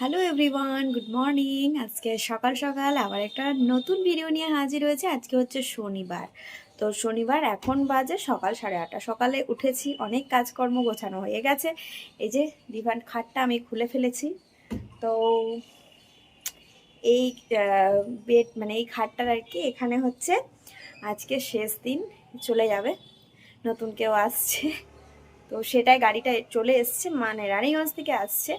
Hello everyone good morning আজকে সকাল সকাল আবার একটা নতুন ভিডিও নিয়ে হাজির হয়েছে। আজকে হচ্ছে শনিবার। তো শনিবার এখন বাজে সকাল সাড়ে আটটা। সকালে উঠেছি, অনেক কাজকর্ম গোছানো হয়ে গেছে। এই যে ডিভান খাটটা আমি খুলে ফেলেছি। তো এই বেড মানে এই খাটটার আর কি, এখানে হচ্ছে আজকে শেষ দিন চলে যাবে। নতুন কেউ আসছে। তো সেটাই গাড়িটা চলে এসছে মানে রানীগঞ্জ থেকে আসছে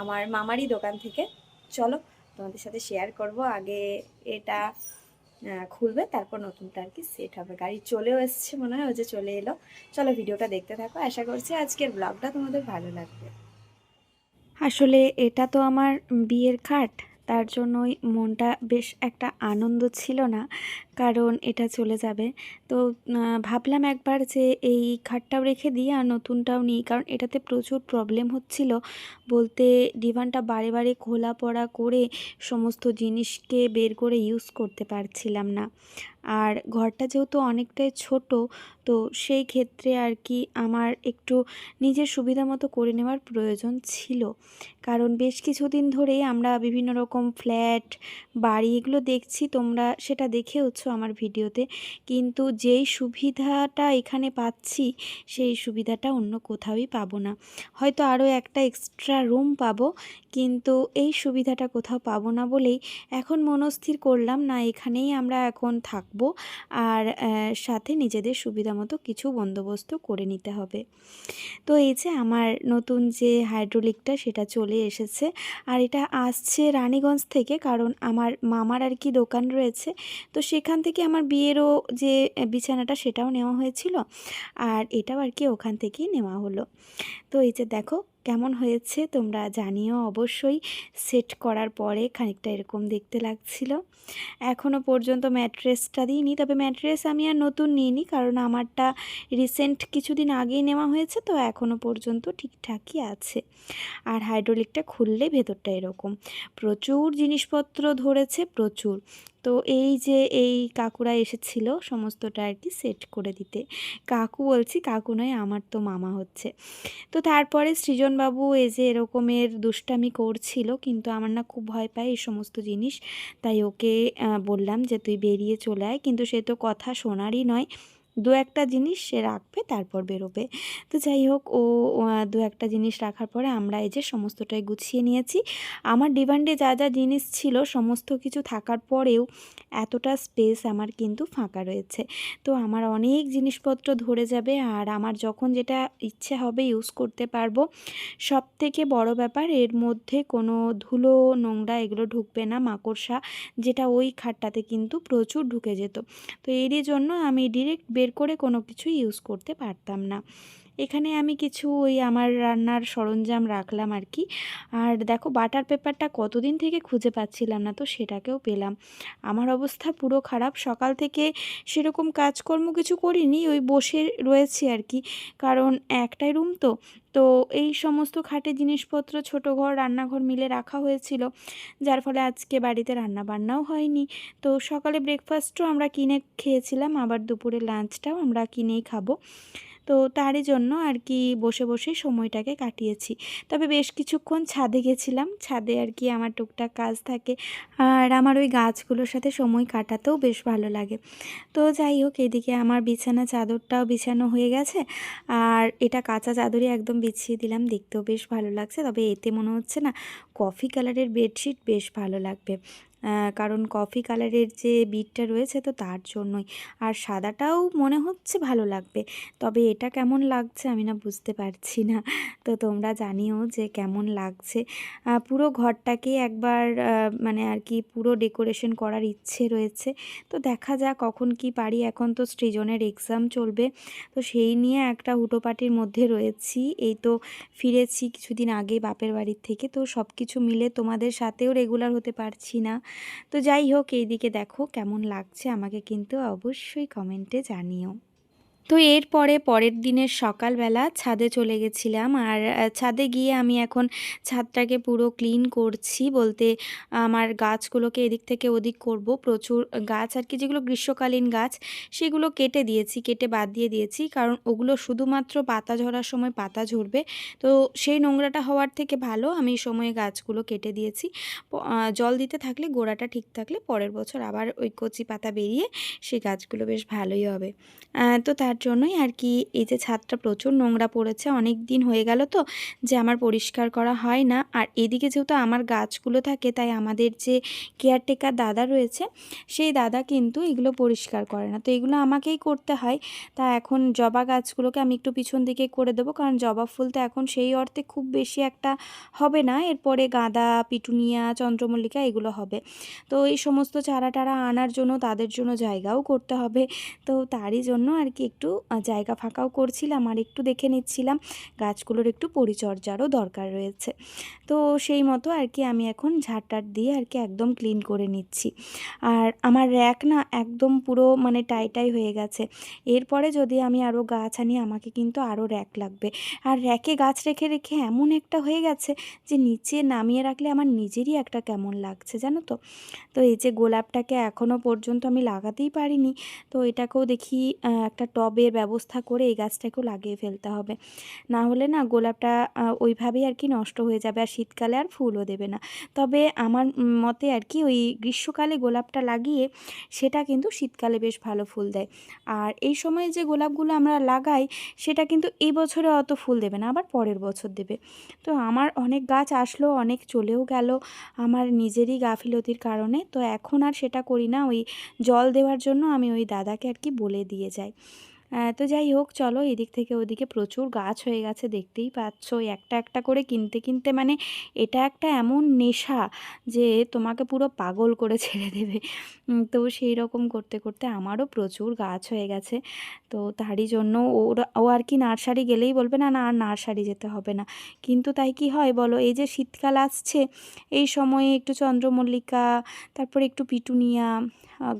আমার মামারই দোকান থেকে। চলো তোমাদের সাথে শেয়ার করব, আগে এটা খুলবে, তারপর নতুনটা আর কি সেট হবে। গাড়ি চলেও এসছে মনে হয় ও যে চলে এলো। চলো ভিডিওটা দেখতে থাকো, আশা করছি আজকের ব্লগটা তোমাদের ভালো লাগবে। আসলে এটা তো আমার বিয়ের খাট তার জন্যই মনটা বেশ একটা আনন্দ ছিল না। কারণ এটা চলে যাবে। তো ভাবলাম একবার যে এই খাটটাও রেখে দিই আর নতুনটাও নিই, কারণ এটাতে প্রচুর প্রবলেম হচ্ছিল। বলতে ডিভানটা বারে বারে খোলা পড়া করে সমস্ত জিনিসকে বের করে ইউজ করতে পারছিলাম না। আর ঘরটা যেহেতু অনেকটাই ছোট, তো সেই ক্ষেত্রে আর কি আমার একটু নিজের সুবিধা মতো করে নেওয়ার প্রয়োজন ছিল। কারণ বেশ কিছুদিন ধরেই আমরা বিভিন্ন রকম ফ্ল্যাট বাড়ি এগুলো দেখছি, তোমরা সেটা দেখেওছো? আমার ভিডিওতে? কিন্তু যেই সুবিধাটা এখানে পাচ্ছি, সেই সুবিধাটা অন্য কোথাওই পাবো না। হয়তো আরও একটা এক্সট্রা রুম পাবো কিন্তু এই সুবিধাটা কোথাও পাবো না বলেই এখন মনস্থির করলাম, না এখানেই আমরা এখন থাকব আর সাথে নিজেদের সুবিধা মতো কিছু বন্দোবস্ত করে নিতে হবে। তো এই যে আমার নতুন যে হাইড্রোলিকটা সেটা চলে এসেছে আর এটা আসছে রানীগঞ্জ থেকে কারণ আমার মামার আর কি দোকান রয়েছে। তো সেখান থেকে আমার বিয়েরও যে বিছানাটা সেটাও নেওয়া হয়েছিল আর এটাও আর কি ওখান থেকেই নেওয়া হলো। তো এই যে দেখো কেমন হয়েছে তোমরা জানিও অবশ্যই। সেট করার পরে খানিকটা এরকম দেখতে লাগছিল। এখনও পর্যন্ত ম্যাট্রেসটা দিইনি, তবে ম্যাট্রেস আমি আর নতুন নিইনি কারণ আমারটা রিসেন্ট কিছুদিন আগেই নেওয়া হয়েছে, তো এখনও পর্যন্ত ঠিকঠাকই আছে। আর হাইড্রোলিকটা খুললে ভেতরটা এরকম। প্রচুর জিনিসপত্র ধরেছে, প্রচুর। তো এই যে এই কাকুরা এসেছিল সমস্তটা আর কি সেট করে দিতে। কাকু বলছি, কাকু নয়, আমার তো মামা হচ্ছে। তো তারপরে সৃজনবাবু এই যে এরকমের দুষ্টামি করছিল, কিন্তু আমার না খুব ভয় পায় এই সমস্ত জিনিস। তাই ওকে বললাম যে, তুই বেরিয়ে চলে আয়। কিন্তু সে তো কথা শোনারই নয়। দু একটা জিনিস সে রাখবে, তারপর বেরোবে। তো যাই হোক, ও দু একটা জিনিস রাখার পরে আমরা এই যে সমস্তটাই গুছিয়ে নিয়েছি। আমার ডিমান্ডে যা যা জিনিস ছিল, সমস্ত কিছু থাকার পরেও এতটা স্পেস আমার কিন্তু ফাঁকা রয়েছে। তো আমার অনেক জিনিসপত্র ধরে যাবে আর আমার যখন যেটা ইচ্ছে হবে ইউজ করতে পারব। সব থেকে বড় ব্যাপার, এর মধ্যে কোনো ধুলো, নোংরা এগুলো ঢুকবে না, মাকড়সা, যেটা ওই খাটটাতে কিন্তু প্রচুর ঢুকে যেত। তো এরই জন্য আমি ডিরেক্ট বের করে কোনো কিছু ইউজ করতে পারতাম না। এখানে আমি কিছু ওই আমার রান্নার সরঞ্জাম রাখলাম আর কি। আর দেখো বাটার পেপারটা কতদিন থেকে খুঁজে পাচ্ছিলাম না তো সেটাকেও পেলাম। আমার অবস্থা পুরো খারাপ। সকাল থেকে সেরকম কাজকর্ম কিছু করিনি, ওই বসে রয়েছি আর কি। কারণ একটাই রুম তো। তো এই সমস্ত খাটে জিনিসপত্র, ছোট ঘর, রান্নাঘর মিলে রাখা হয়েছিল। যার ফলে আজকে বাড়িতে রান্না বান্নাও হয়নি। তো সকালে ব্রেকফাস্টও আমরা কিনে খেয়েছিলাম, আবার দুপুরে লাঞ্চটাও আমরা কিনেই খাব। তো তারই জন্য আর কি বসে বসে সময়টাকে কাটিয়েছি। তবে বেশ কিছুক্ষণ ছাদে গেছিলাম, ছাদে আর কি আমার টুকটাক কাজ থাকে। আর আমার ওই গাছগুলোর সাথে সময় কাটাতেও বেশ ভালো লাগে। তো যাই হোক, এদিকে আমার বিছানা চাদরটাও বিছানো হয়ে গেছে। আর এটা কাঁচা চাদরই একদম বিছিয়ে দিলাম, দেখতেও বেশ ভালো লাগছে। তবে এতে মনে হচ্ছে না, কফি কালারের বেডশিট বেশ ভালো লাগবে। কারণ কফি কালারের যে বিটটা রয়েছে তো তার জন্যই। আর সাদাটাও মনে হচ্ছে ভালো লাগবে, তবে এটা কেমন লাগছে আমি না বুঝতে পারছি না। তো তোমরা জানিও যে কেমন লাগছে। পুরো ঘরটাকে একবার মানে আর কি পুরো ডেকোরেশন করার ইচ্ছে রয়েছে। তো দেখা যাক কখন কি পারি, এখন তো সৃজনের এক্সাম চলবে। তো সেই নিয়ে একটা হুটোপাটির মধ্যে রয়েছি। এই তো ফিরেছি কিছুদিন আগে বাপের বাড়ির থেকে। তো সব কিছু মিলে তোমাদের সাথেও রেগুলার হতে পারছি না। তো যাই হোক এই দিকে দেখো কেমন লাগছে আমাকে কিন্তু অবশ্যই কমেন্টে জানিও। তো এরপরে পরের দিনের সকালবেলা ছাদে চলে গেছিলাম আর ছাদে গিয়ে আমি এখন ছাদটাকে পুরো ক্লিন করছি বলতে আমার গাছগুলোকে এদিক থেকে ওদিক করব। প্রচুর গাছ আর কি যেগুলো গ্রীষ্মকালীন গাছ সেগুলো কেটে দিয়েছি, কেটে বাদ দিয়ে দিয়েছি কারণ ওগুলো শুধুমাত্র পাতা ঝরার সময় পাতা ঝরবে। তো সেই নোংরাটা হওয়ার থেকে ভালো আমি সময়ে গাছগুলো কেটে দিয়েছি। জল দিতে থাকলে, গোড়াটা ঠিক থাকলে পরের বছর আবার ওই কচি পাতা বেরিয়ে সেই গাছগুলো বেশ ভালোই হবে। তো তার জন্যই আর কি এই যে ছাদটা প্রচুর নোংরা পড়েছে, অনেক দিন হয়ে গেল তো যে আমার পরিষ্কার করা হয় না। আর এদিকে যেহেতু আমার গাছগুলো থাকে তাই আমাদের যে কেয়ারটেকার দাদা রয়েছে, সেই দাদা কিন্তু এগুলো পরিষ্কার করে না। তো এগুলো আমাকেই করতে হয়। তা এখন জবা গাছগুলোকে আমি একটু পিছন দিকে করে দেবো, কারণ জবা ফুল তো এখন সেই অর্থে খুব বেশি একটা হবে না। এরপরে গাঁদা, পিটুনিয়া, চন্দ্রমল্লিকা এগুলো হবে। তো এই সমস্ত চারা টারা আনার জন্য তাদের জন্য জায়গাও করতে হবে। তো তারই জন্য আর কি একটু আহ, জায়গা ফাঁকাও করছিলাম আর একটু দেখে নিচ্ছিলাম। গাছগুলোর একটু পরিচর্যারও দরকার রয়েছে। তো সেই মতো আর কি আমি এখন ঝাড়টার দিয়ে আর কি একদম ক্লিন করে নিচ্ছি। আর আমার র্যাক না একদম পুরো মানে টাইটাই হয়ে গেছে। এরপরে যদি আমি আরও গাছ আনি আমাকে কিন্তু আরও র্যাক লাগবে। আর র্যাকে গাছ রেখে রেখে এমন একটা হয়ে গেছে যে নিচে নামিয়ে রাখলে আমার নিজেরই একটা কেমন লাগছে জানো তো? তো এই যে গোলাপটাকে এখনও পর্যন্ত আমি লাগাতেই পারিনি। তো এটাকেও দেখি একটা একটা টবের ব্যবস্থা করে এই গাছটাকেও লাগিয়ে ফেলতে হবে। না হলে না গোলাপটা ওইভাবেই আর কি নষ্ট হয়ে যাবে আর শীতকালে আর ফুলও দেবে না। তবে আমার মতে আর কি ওই গ্রীষ্মকালে গোলাপটা লাগিয়ে সেটা কিন্তু শীতকালে বেশ ভালো ফুল দেয়। আর এই সময় যে গোলাপগুলো আমরা লাগাই, সেটা কিন্তু এই বছরে অত ফুল দেবে না, আবার পরের বছর দেবে। তো আমার অনেক গাছ আসলো, অনেক চলেও গেল আমার নিজেরই গাফিলতির কারণে। তো এখন আর সেটা করি না, ওই জল দেওয়ার জন্য আমি ওই দাদাকে আর কি বলে দিয়ে যাই। তো যাই হোক, চলো এদিক থেকে ওদিকে প্রচুর গাছ হয়ে গেছে, দেখতেই পাচ্ছ। একটা একটা করে কিনতে কিনতে মানে এটা একটা এমন নেশা যে তোমাকে পুরো পাগল করে ছেড়ে দেবে। তো সেই রকম করতে করতে আমারও প্রচুর গাছ হয়ে গেছে। তো তারই জন্য ওরা, ও আর কি নার্সারি গেলেই বলবে, না না, আর নার্সারি যেতে হবে না। কিন্তু তাই কি হয় বলো, এই যে শীতকাল আসছে, এই সময়ে একটু চন্দ্রমল্লিকা, তারপরে একটু পিটুনিয়া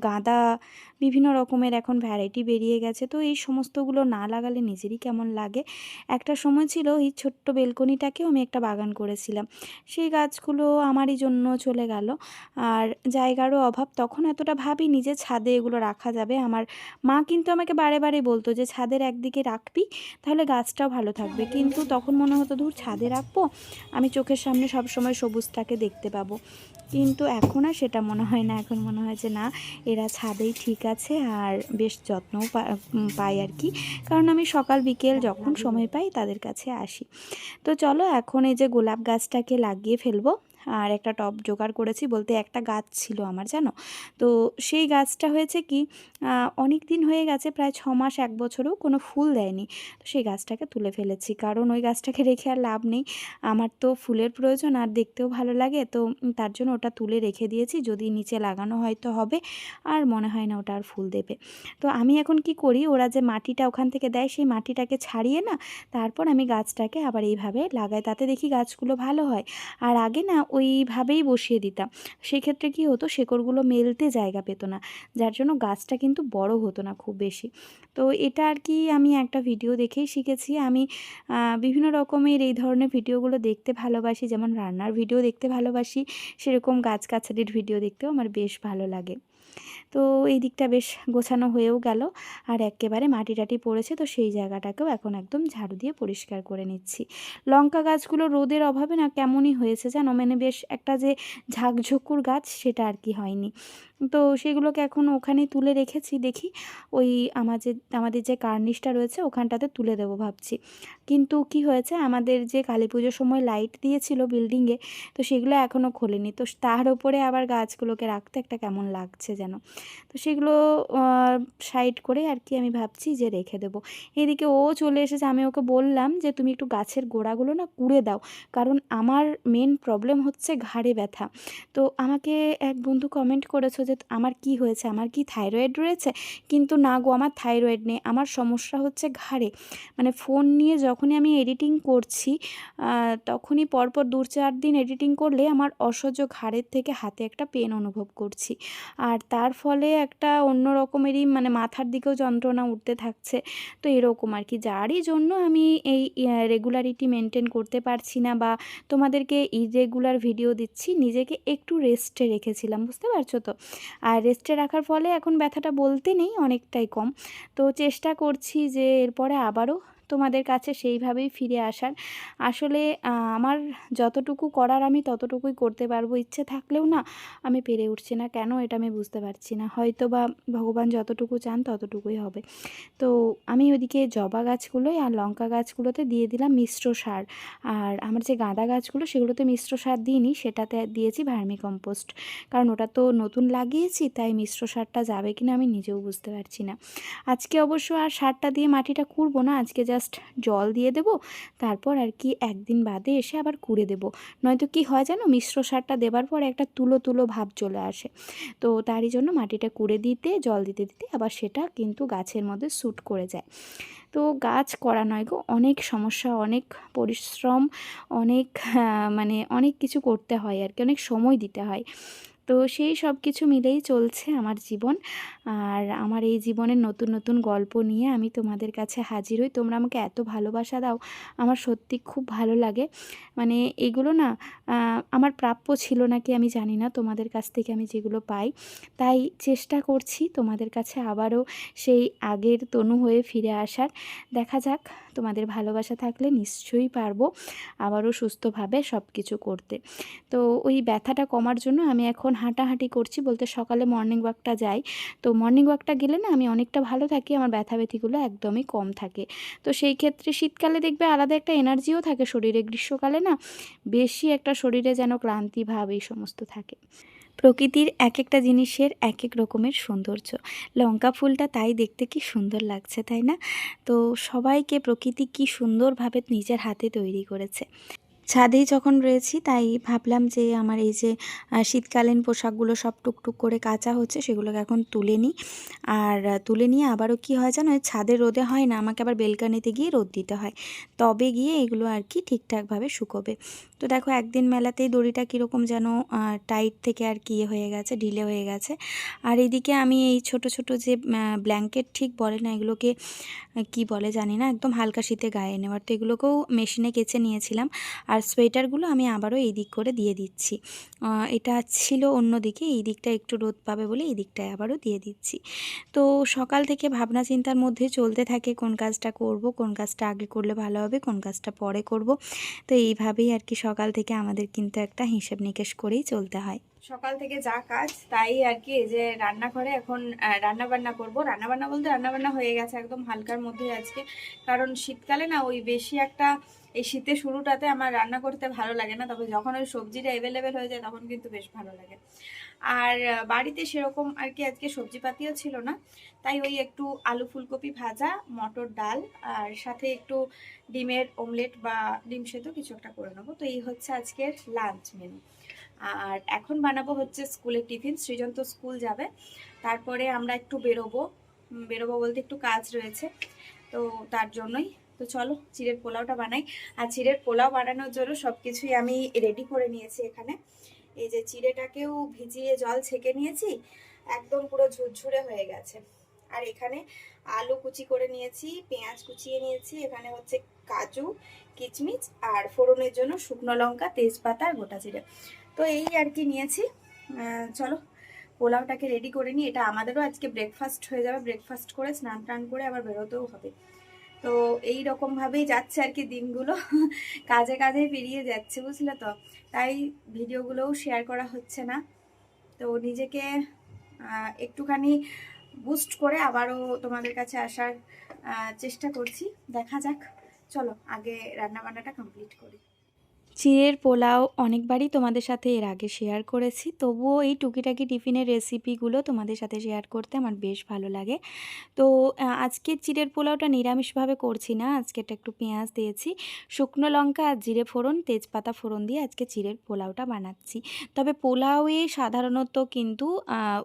গাঁদা বিভিন্ন রকমের এখন ভ্যারাইটি বেরিয়ে গেছে। তো এই সমস্তগুলো না লাগালে নিজেরই কেমন লাগে? একটা সময় ছিল এই ছোট্ট বেলকনিটাকেও আমি একটা বাগান করেছিলাম। সেই গাছগুলো আমারই জন্য চলে গেল। আর জায়গারও অভাব, তখন এতটা ভাবিনি যে ছাদে এগুলো রাখা যাবে। আমার মা কিন্তু আমাকে বারে বারে বলতো যে, ছাদের একদিকে রাখবি, তাহলে গাছটাও ভালো থাকবে। কিন্তু তখন মনে হতো দূর ছাদে রাখব, আমি চোখের সামনে সব সময় সবুজটাকে দেখতে পাবো। কিন্তু এখন আর সেটা মনে হয় না। এখন মনে হয় যে, না এরা ছাদেই ঠিক আছে আর বেশ যত্নও পাই আর কি। কারণ আমি সকাল, বিকেল যখন সময় পাই তাদের কাছে আসি। তো চলো এখন এই যে গোলাপ গাছটাকে লাগিয়ে ফেলব। আর একটা টব জোগাড় করেছি বলতে একটা গাছ ছিল আমার, জানো? তো সেই গাছটা হয়েছে কি অনেক দিন হয়ে গেছে, প্রায় ছ মাস, এক বছরও কোনো ফুল দেয়নি। তো সেই গাছটাকে তুলে ফেলেছি। কারণ ওই গাছটাকে রেখে আর লাভ নেই। আমার তো ফুলের প্রয়োজন আর দেখতেও ভালো লাগে। তো তার জন্য ওটা তুলে রেখে দিয়েছি। যদি নিচে লাগানো হয়তো হবে। আর মনে হয় না ওটা আর ফুল দেবে। তো আমি এখন কি করি, ওরা যে মাটিটা ওখান থেকে দেয়, সেই মাটিটাকে ছাড়িয়ে না, তারপর আমি গাছটাকে আবার এইভাবে লাগাই। তাতে দেখি গাছগুলো ভালো হয়। আর আগে না ওইভাবেই বসিয়ে দিতাম। সেক্ষেত্রে কি হতো, শেকড়গুলো মেলতে জায়গা পেত না, যার জন্য গাছটা কিন্তু বড় হতো না খুব বেশি। তো এটা আর কি আমি একটা ভিডিও দেখেই শিখেছি। আমি বিভিন্ন রকমের এই ধরনের ভিডিওগুলো দেখতে ভালোবাসি, যেমন রান্নার ভিডিও দেখতে ভালোবাসি, সেরকম গাছ গাছগাছালির ভিডিও দেখতেও আমার বেশ ভালো লাগে। তো এই দিকটা বেশ গোছানো হয়েও গেল। আর একেবারে মাটি টাটি পড়েছে, তো সেই জায়গাটাকেও এখন একদম ঝাড়ু দিয়ে পরিষ্কার করে নিচ্ছি। লঙ্কা গাছগুলো রোদের অভাবে না কেমনই হয়েছে জানো? মানে বেশ একটা যে ঝাঁকঝকুর গাছ, সেটা আর কি হয়নি। তো সেগুলোকে এখন ওখানে তুলে রেখেছি। দেখি ওই আমাদের আমাদের যে কার্নিশটা রয়েছে ওখানটাতে তুলে দেবো ভাবছি। কিন্তু কি হয়েছে? আমাদের যে কালী পুজোর সময় লাইট দিয়েছিল বিল্ডিংয়ে তো সেগুলো এখনও খোলেনি। তো তার উপরে আবার গাছগুলোকে রাখতে একটা কেমন লাগছে যেন। তো সেগুলো সাইড করে আর কি আমি ভাবছি যে রেখে দেবো। এদিকে ও চলে এসেছে, আমি ওকে বললাম যে, তুমি একটু গাছের গোড়াগুলো না কুড়ে দাও। কারণ আমার মেন প্রবলেম হচ্ছে ঘাড়ে ব্যথা। তো আমাকে এক বন্ধু কমেন্ট করেছ যে আমার কি হয়েছে, আমার কি থাইরয়েড রয়েছে? কিন্তু না গো, আমার থাইরয়েড নেই। আমার সমস্যা হচ্ছে ঘাড়ে। মানে ফোন নিয়ে যখনই আমি এডিটিং করছি তখনই পরপর দু চার দিন এডিটিং করলে আমার অসহ্য ঘাড়ের থেকে হাতে একটা পেন অনুভব করছি। আর তার ফলে একটা অন্য রকমেরই মানে মাথার দিকেও যন্ত্রণা উঠতে থাকছে। তো এরকম আর কি। যারই জন্য আমি এই রেগুলারিটি মেনটেন করতে পারছি না বা তোমাদেরকে ইরেগুলার ভিডিও দিচ্ছি, নিজেকে একটু রেস্টে রেখেছিলাম, বুঝতে পারছ তো? আর রেস্টে রাখার ফলে এখন ব্যথাটা বলতে নেই, অনেকটাই কম। তো চেষ্টা করছি যে এরপরে আবারও তোমাদের কাছে সেইভাবেই ফিরে আসার। আসলে আমার যতটুকু করার আমি ততটুকুই করতে পারব। ইচ্ছে থাকলেও না, আমি পেরে উঠছি না। কেন এটা আমি বুঝতে পারছি না। হয়তো বা ভগবান যতটুকু চান ততটুকুই হবে। তো আমি ওদিকে জবা গাছগুলোয় আর লঙ্কা গাছগুলোতে দিয়ে দিলাম মিশ্র সার। আর আমার যে গাঁদা গাছগুলো, সেগুলোতে মিশ্র সার দিইনি, সেটাতে দিয়েছি ভার্মি কম্পোস্ট কারণ ওটা তো নতুন লাগিয়েছি, তাই মিশ্র সারটা যাবে কিনা আমি নিজেও বুঝতে পারছি না। আজকে অবশ্য আর সারটা দিয়ে মাটিটা কুড়বো না, আজকে জাস্ট জল দিয়ে দেবো। তারপর আর কি একদিন বাদে এসে আবার কুড়ে দেবো। নয়তো কি হয় জানো? মিশ্র সারটা দেবার পর একটা তুলো তুলো ভাব চলে আসে। তো তারই জন্য মাটিটা কুড়ে দিতে, জল দিতে দিতে আবার সেটা কিন্তু গাছের মধ্যে স্যুট করে যায়। তো গাছ করা নয় গো, অনেক সমস্যা, অনেক পরিশ্রম, অনেক মানে অনেক কিছু করতে হয় আর কি, অনেক সময় দিতে হয়। তো সেই সব কিছু মিলেই চলছে আমার জীবন। আর আমার এই জীবনের নতুন নতুন গল্প নিয়ে আমি তোমাদের কাছে হাজির হই। তোমরা আমাকে এত ভালোবাসা দাও, আমার সত্যি খুব ভালো লাগে। মানে এগুলো না আমার প্রাপ্য ছিল নাকি আমি জানি না, তোমাদের কাছ থেকে আমি যেগুলো পাই। তাই চেষ্টা করছি তোমাদের কাছে আবারও সেই আগের তনু হয়ে ফিরে আসার। দেখা যাক তোমাদের ভালোবাসা থাকলে নিশ্চয়ই পারব আবারও সুস্থভাবে সব কিছু করতে। তো ওই ব্যথাটা কমার জন্য আমি এখন হাঁটাহাঁটি করছি বলতে সকালে মর্নিং ওয়াকটা যাই। তো মর্নিং ওয়াকটা গেলে না আমি অনেকটা ভালো থাকি, আমার ব্যথা ব্যথিগুলো একদমই কম থাকে। তো সেই ক্ষেত্রে শীতকালে দেখবে আলাদা একটা এনার্জিও থাকে শরীরে, গ্রীষ্মকালে না বেশি একটা শরীরে যেন ক্লান্তি ভাব এই সমস্ত থাকে। প্রকৃতির এক একটা জিনিসের এক এক রকমের সৌন্দর্য। লঙ্কা ফুলটা তাই দেখতে কি সুন্দর লাগছে, তাই না? তো সবাইকে প্রকৃতি কি সুন্দরভাবে নিজের হাতে তৈরি করেছে। ছাদেই যখন রয়েছি, তাই ভাবলাম যে আমার এই যে শীতকালীন পোশাকগুলো সব টুকটুক করে কাচা হচ্ছে, সেগুলোকে এখন তুলে নিই। আর তুলে নিয়ে আবারও কি হয় জানো ছাদের রোদে হয় না, আমাকে আবার বেলকানিতে গিয়ে রোদ দিতে হয়। তবে গিয়ে এগুলো আর কি ঠিকঠাকভাবে শুকোবে। তো দেখো, একদিন মেলাতেই দড়িটা কীরকম যেন টাইট থেকে আর কি ইয়ে হয়ে গেছে, ঢিলে হয়ে গেছে। আর এদিকে আমি এই ছোট ছোট যে ব্ল্যাঙ্কেট ঠিক বলে না, এগুলোকে কি বলে জানি না, একদম হালকা শীতে গায়ে নেওয়ার। তো এগুলোকেও মেশিনে কেচে নিয়েছিলাম। আর সোয়েটারগুলো আমি আবারও এই দিক করে দিয়ে দিচ্ছি। এটা ছিল অন্য দিকে, এই দিকটা একটু রোদ পাবে বলে এই দিকটায় আবারও দিয়ে দিচ্ছি। তো সকাল থেকে ভাবনা চিন্তার মধ্যে চলতে থাকে কোন কাজটা করব, কোন কাজটা আগে করলে ভালো হবে, কোন কাজটা পরে করব। তো এইভাবেই আর কি সকাল থেকে আমাদের কিন্তু একটা হিসেব নিকেশ করেই চলতে হয়। সকাল থেকে যা কাজ, তাই আর কি এই যে রান্নাঘরে এখন রান্না বান্না করব। রান্না বান্না বলতে রান্না বান্না হয়ে গেছে একদম হালকার মধ্যে আজকে। কারণ শীতকালে না ওই বেশি একটা এই শীতের শুরুটাতে আমার রান্না করতে ভালো লাগে না তবে যখন ওই সবজিটা অ্যাভেলেবেল হয়ে যায় তখন কিন্তু বেশ ভালো লাগে। আর বাড়িতে সেরকম আর কি আজকে সবজিপাতিও ছিল না, তাই ওই একটু আলু ফুলকপি ভাজা, মটর ডাল, আর সাথে একটু ডিমের অমলেট বা ডিম সেদ্ধ কিছু একটা করে নেব। তো এই হচ্ছে আজকের লাঞ্চ মেনু আর এখন বানাবো হচ্ছে স্কুলের টিফিন, সৃজন তো স্কুল যাবে, তারপরে আমরা একটু বেরোবো। বেরোবো বলতে একটু কাজ রয়েছে, তো তার জন্যই তো চলো চিড়ের পোলাওটা বানাই। আর চিড়ের পোলাও বানানোর জন্য সব কিছুই আমি রেডি করে নিয়েছি এখানে। এই যে চিড়েটাকেও ভিজিয়ে জল ছেঁকে নিয়েছি, একদম পুরো ঝুরঝুরে হয়ে গেছে। আর এখানে আলু কুচি করে নিয়েছি, পেঁয়াজ কুচিয়ে নিয়েছি, এখানে হচ্ছে কাজু, কিচমিচ আর ফোড়নের জন্য শুকনো লঙ্কা, তেজপাতা আর গোটা জিরে। তো এই আর কি নিয়েছি। চলো পোলাওটাকে রেডি করে নিই। এটা আমাদেরও আজকে ব্রেকফাস্ট হয়ে যাবে। ব্রেকফাস্ট করে স্নান টান করে আবার বেরোতেও হবে। তো এই রকম ভাবেই যাচ্ছে আর কি দিনগুলো। কাজে কাজে পেরিয়ে যাচ্ছে, বুঝলে তো? তাই ভিডিওগুলোও শেয়ার করা হচ্ছে না। তো নিজেকে একটুখানি বুস্ট করে আবারও তোমাদের কাছে আসার চেষ্টা করছি। দেখা যাক। চলো, আগে রান্না বান্নাটা কমপ্লিট করি। চিড়ের পোলাও অনেকবারই তোমাদের সাথে এর আগে শেয়ার করেছি। তবুও এই টুকিটাকি টিফিনের রেসিপিগুলো তোমাদের সাথে শেয়ার করতে আমার বেশ ভালো লাগে। তো আজকে চিড়ের পোলাওটা নিরামিষভাবে করছি না, আজকে এটা একটু পেঁয়াজ দিয়েছি, শুকনো লঙ্কা আর জিরে ফোড়ন, তেজপাতা ফোড়ন দিয়ে আজকে চিড়ের পোলাওটা বানাচ্ছি। তবে পোলাওয়ে সাধারণত কিন্তু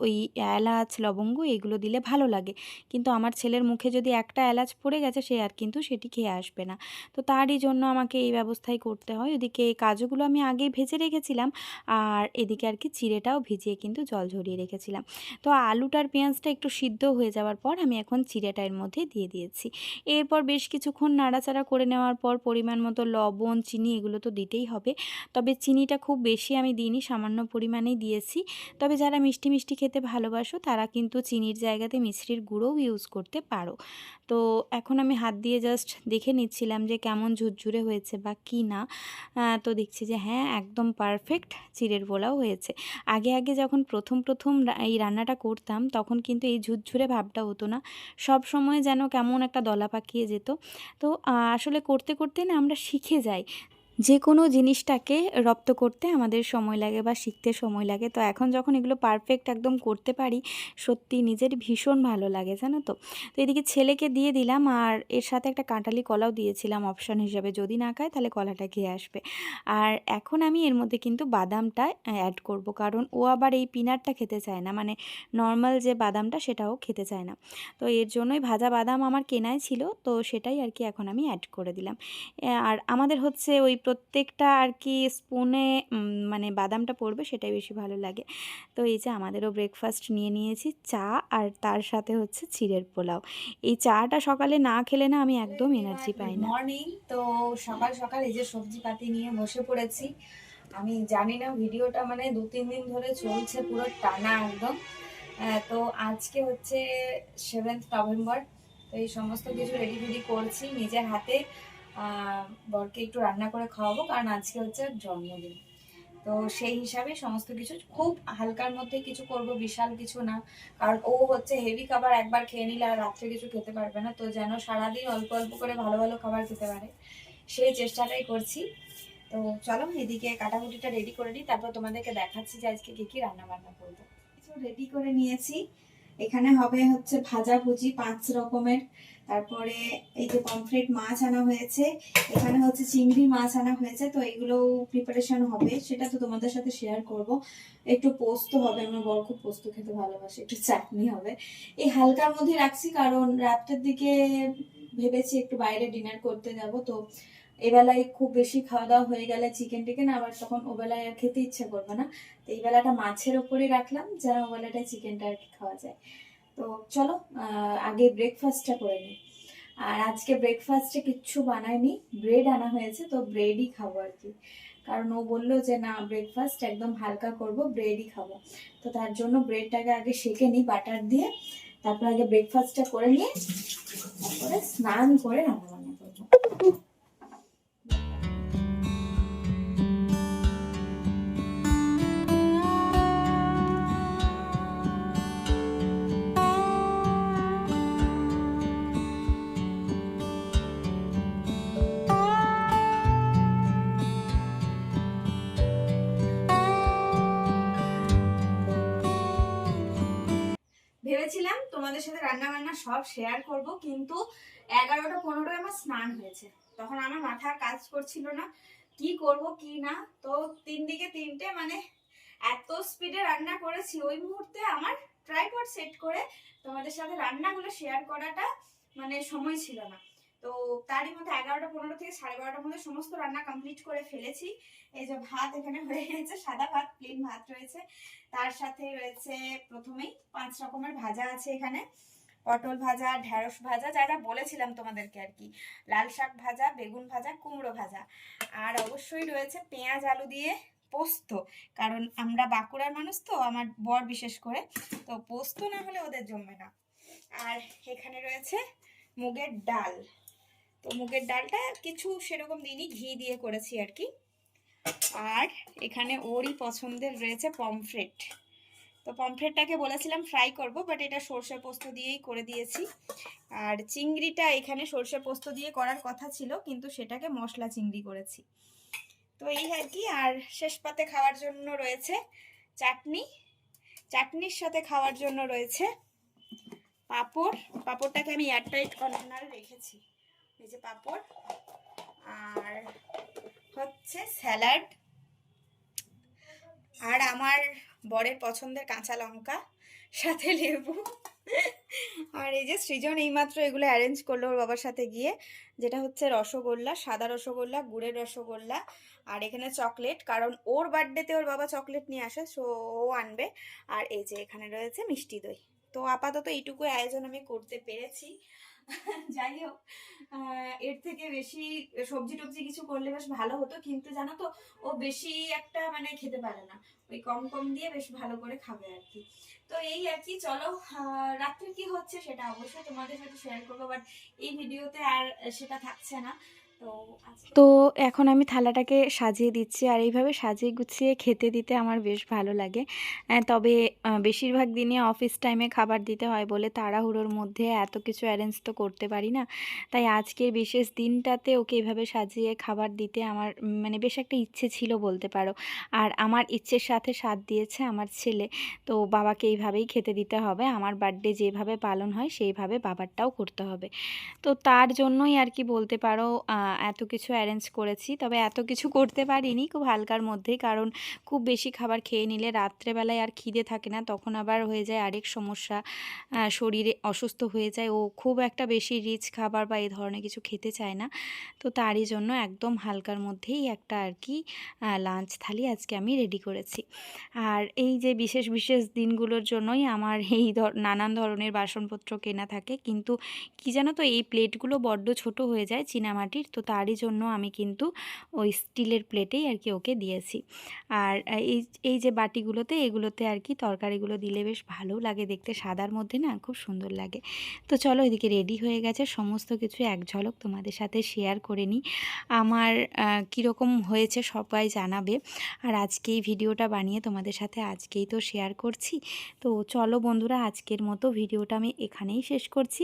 ওই এলাচ, লবঙ্গ এগুলো দিলে ভালো লাগে। কিন্তু আমার ছেলের মুখে যদি একটা এলাচ পড়ে গেছে, সে আর কিন্তু সেটি খেয়ে আসবে না। তো তারই জন্য আমাকে এই ব্যবস্থাই করতে হয়। ওদিকে কাজুগুলো আমি আগেই ভেজে রেখেছিলাম। আর এদিকে আর কি চিড়েটাও ভিজিয়ে কিন্তু জল ঝরিয়ে রেখেছিলাম। তো আলুটার পেঁয়াজটা একটু সিদ্ধ হয়ে যাওয়ার পর আমি এখন চিড়েটা এর মধ্যে দিয়ে দিয়েছি। এরপর বেশ কিছুক্ষণ নাড়াচাড়া করে নেওয়ার পর পরিমাণ মতো লবণ, চিনি এগুলো তো দিতেই হবে। তবে চিনিটা খুব বেশি আমি দিইনি, সামান্য পরিমাণেই দিয়েছি। তবে যারা মিষ্টি মিষ্টি খেতে ভালোবাসো তারা কিন্তু চিনির জায়গাতে মিশ্রির গুঁড়োও ইউজ করতে পারো। তো এখন আমি হাত দিয়ে জাস্ট দেখে নিচ্ছিলাম যে কেমন ঝুরঝুরে হয়েছে বা কি না তো দেখছি যে হ্যাঁ একদম পারফেক্ট চিড়ের পোলাও হয়েছে। আগে আগে যখন প্রথম প্রথম এই রান্নাটা করতাম, তখন কিন্তু এই ঝুরঝুরে ভাবটা হতো না। সব সময় যেন কেমন একটা দলা পাকিয়ে যেত। তো আসলে করতে করতে না আমরা শিখে যাই। যে কোনো জিনিসটাকে রপ্ত করতে আমাদের সময় লাগে বা শিখতে সময় লাগে। তো এখন যখন এগুলো পারফেক্ট একদম করতে পারি, সত্যি নিজের ভীষণ ভালো লাগে, জানো তো? তো এদিকে ছেলেকে দিয়ে দিলাম আর এর সাথে একটা কাঁটালি কলাও দিয়েছিলাম অপশান হিসাবে। যদি না খায় তাহলে কলাটা খেয়ে আসবে। আর এখন আমি এর মধ্যে কিন্তু বাদামটা অ্যাড করব। কারণ ও আবার এই পিনাটটা খেতে চায় না। মানে নর্মাল যে বাদামটা সেটাও খেতে চায় না। তো এর জন্যই ভাজা বাদাম আমার কেনাই ছিল। তো সেটাই আর কি এখন আমি অ্যাড করে দিলাম। আর আমাদের হচ্ছে ওই প্রত্যেকটা আর কি স্পুনে মানে বাদামটা পড়বে সেটাই বেশি ভালো লাগে। তো এই যে আমাদেরও ব্রেকফাস্ট নিয়ে নিয়েছি চা আর তার সাথে হচ্ছে চিড়ের পোলাও। এই চাটা সকালে না খেলে না আমি একদম এনার্জি পাই না। মর্নিং তো সকাল সকাল এই যে সবজি পাতি নিয়ে বসে পড়েছি। আমি জানি না ভিডিওটা মানে দু তিন দিন ধরে চলছে পুরো টানা একদম। তো আজকে হচ্ছে সেভেন্থ নভেম্বর। তো এই সমস্ত কিছু রেডি ফেডি করছি নিজের হাতে। বরকে একটু রান্না করে খাওয়াবো, কারণ আজকে হচ্ছে জন্মদিন। তো সেই হিসাবে সমস্ত কিছু খুব হালকার মধ্যে কিছু করব, বিশাল কিছু না। কারণ ও হচ্ছে হেভি খাবার একবার খেয়ে নিলে আর রাত্রে কিছু খেতে পারবে না। তো যেন সারাদিন অল্প অল্প করে ভালো ভালো খাবার খেতে পারে, সেই চেষ্টাটাই করছি। তো চলো এদিকে কাটাকুটিটা রেডি করে নিই, তারপর তোমাদেরকে দেখাচ্ছি যে আজকে কী কী রান্না বান্না করব। কিছু রেডি করে নিয়েছি। এখানে হবে হচ্ছে ভাজা ভুজি পাঁচ রকমের। তারপরে এই যে পমফ্রেট মাছ আনা হয়েছে, এখানে হচ্ছে চিংড়ি মাছ আনা হয়েছে, তো এগুলো প্রিপারেশন হবে, সেটা তো তোমাদের সাথে শেয়ার করব। একটু পোস্ত হবে, আমার বর খুব পোস্ত খেতে ভালোবাসে, একটু চাটনি হবে। এই হালকার মধ্যে রাখছি, কারণ রাত্রের দিকে ভেবেছি একটু বাইরে ডিনার করতে যাব, তো এবেলায় খুব বেশি খাওয়া দাওয়া হয়ে গেলে চিকেন টিকেন, আবার তখন ওবেলায় আর খেতে ইচ্ছা করবে না। তো এই বেলাটা মাছের ওপরে রাখলাম, যেন ওবেলাটায় চিকেনটা আর কি খাওয়া যায়। তো চলো আগে ব্রেকফাস্টটা করে নিই। আর আজকে ব্রেকফাস্টে কিচ্ছু বানাইনি ব্রেড আনা হয়েছে, তো ব্রেডই খাব আর কি। কারণ ও বলল যে, না ব্রেকফাস্ট একদম হালকা করব ব্রেডই খাব। তো তার জন্য ব্রেডটাকে আগে সেকে নিই বাটার দিয়ে, তারপর আগে ব্রেকফাস্টটা করে নিয়ে, তারপরে স্নান করে রান্না বান্না করব। রান্না সব শেয়ার করব, কিন্তু এগারোটা পনেরোয় আমার স্নান হয়েছে। তখন আমার মাথা কাজ করছিল না, কি করব, কি না। তো তিন দিকে তিনটে মানে এত স্পিডে রান্না করেছি, ওই মুহূর্তে আমার ট্রাইপড সেট করে তোমাদের সাথে রান্নাগুলো শেয়ার করাটা মানে সময় ছিল না। তো তারই মধ্যে এগারোটা পনেরো থেকে সাড়ে বারোটার মধ্যে সমস্ত রান্না কমপ্লিট করে ফেলেছি। এই যে ভাত এখানে হয়ে গেছে, সাদা ভাত প্লেন ভাত রয়েছে। তার সাথে রয়েছে প্রথমেই পাঁচ রকমের ভাজা আছে এখানে। পটল ভাজা ঢ্যাঁড়স ভাজা, যা যা বলেছিলাম তোমাদেরকে আর কি। লাল শাক ভাজা, বেগুন ভাজা, কুমড়ো ভাজা। আর অবশ্যই রয়েছে পেঁয়াজ, আলু দিয়ে পোস্ত। কারণ আমরা বাঁকুড়ার মানুষ তো, আমার বর বিশেষ করে। তো পোস্ত না হলে ওদের জমবে না। আর এখানে রয়েছে মুগের ডাল। তো মুগের ডালটা কিছু সেরকম দিনই ঘি দিয়ে করেছি আর কি। আর এখানে ওরই পছন্দের রয়েছে পমফ্রেট। তো পমফ্রেটটাকে বলেছিলাম ফ্রাই করব বাট এটা সর্ষে পোস্ত দিয়েই করে দিয়েছি। আর চিংড়িটা এখানে সর্ষে পোস্ত দিয়ে করার কথা ছিল, কিন্তু সেটাকে মশলা চিংড়ি করেছি। তো এই আর কি, আর শেষ পাতে খাওয়ার জন্য রয়েছে চাটনি। চাটনির সাথে খাওয়ার জন্য রয়েছে পাপড়। পাপড়টাকে আমি এয়ারটাইট কন্টেনারে রেখেছি। এই যে পাঁপড়। আর হচ্ছে স্যালাড আর আমার বরের পছন্দের কাঁচা লঙ্কা, সাথে লেবু। আর এই যে সৃজন এইমাত্র এগুলো অ্যারেঞ্জ করল ওর বাবার সাথে গিয়ে, যেটা হচ্ছে রসগোল্লা, সাদা রসগোল্লা, গুড়ের রসগোল্লা, আর এখানে চকলেট, কারণ ওর বার্থডেতে ওর বাবা চকলেট নিয়ে আসে সো ও আনবে। আর এই যে এখানে রয়েছে মিষ্টি দই। তো আপাতত এইটুকু আয়োজন আমি করতে পেরেছি। যাই হোক এর থেকে বেশি সবজি টবজি কিছু করলে বেশ ভালো হতো, কিন্তু জানো তো, ও বেশি একটা মানে খেতে পারে না। ওই কম কম দিয়ে বেশ ভালো করে খাবে আর কি। তো এই আর কি, চলো রাত্রে কি হচ্ছে সেটা অবশ্যই তোমাদের সাথে শেয়ার করব বাট এই ভিডিওতে আর সেটা থাকছে না। তো এখন আমি থালাটাকে সাজিয়ে দিচ্ছি আর এইভাবে সাজিয়ে গুছিয়ে খেতে দিতে আমার বেশ ভালো লাগে। তবে বেশিরভাগ দিনে অফিস টাইমে খাবার দিতে হয় বলে তাড়াহুড়োর মধ্যে এত কিছু অ্যারেঞ্জ তো করতে পারি না। তাই আজকের বিশেষ দিনটাতে ওকে এইভাবে সাজিয়ে খাবার দিতে আমার মানে বেশ একটা ইচ্ছে ছিল বলতে পারো। আর আমার ইচ্ছের সাথে সাথ দিয়েছে আমার ছেলে। তো বাবাকে এইভাবেই খেতে দিতে হবে। আমার বার্থডে যেভাবে পালন হয়, সেইভাবে বাবারটাও করতে হবে। তো তার জন্যই আর কি বলতে পারো এত কিছু অ্যারেঞ্জ করেছি, তবে এত কিছু করতে পারিনি খুব হালকার মধ্যেই, কারণ খুব বেশি খাবার খেয়ে নিলে রাত্রেবেলায় আর খিদে থাকে না, তখন আবার হয়ে যায় আরেক সমস্যা শরীরে অসুস্থ হয়ে যায়, ও খুব একটা বেশি রিচ খাবার বা এই ধরনের কিছু খেতে চায় না, তো তারই জন্য একদম হালকার মধ্যেই একটা আর কি লাঞ্চ থালি আজকে আমি রেডি করেছি। আর এই যে বিশেষ বিশেষ দিনগুলোর জন্যই আমার এই ধর, নানান ধরনের বাসনপত্র কেনা থাকে, কিন্তু কি জানো তো এই প্লেটগুলো বড্ড ছোট হয়ে যায়, চীনামাটির তো তারই জন্য আমি কিন্তু ওই স্টিলের প্লেটেই আর কি ওকে দিয়েছি। আর এই এই যে বাটিগুলোতে এগুলোতে আর কি তরকারিগুলো দিলে বেশ ভালো লাগে দেখতে, সাদার মধ্যে না খুব সুন্দর লাগে। তো চলো এদিকে রেডি হয়ে গেছে, সমস্ত কিছু এক ঝলক তোমাদের সাথে শেয়ার করে নিই। আমার কীরকম হয়েছে সবাই জানাবে। আর আজকেই ভিডিওটা বানিয়ে তোমাদের সাথে আজকেই তো শেয়ার করছি। তো চলো বন্ধুরা, আজকের মতো ভিডিওটা আমি এখানেই শেষ করছি।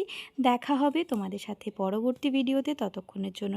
দেখা হবে তোমাদের সাথে পরবর্তী ভিডিওতে, ততক্ষণের জন্য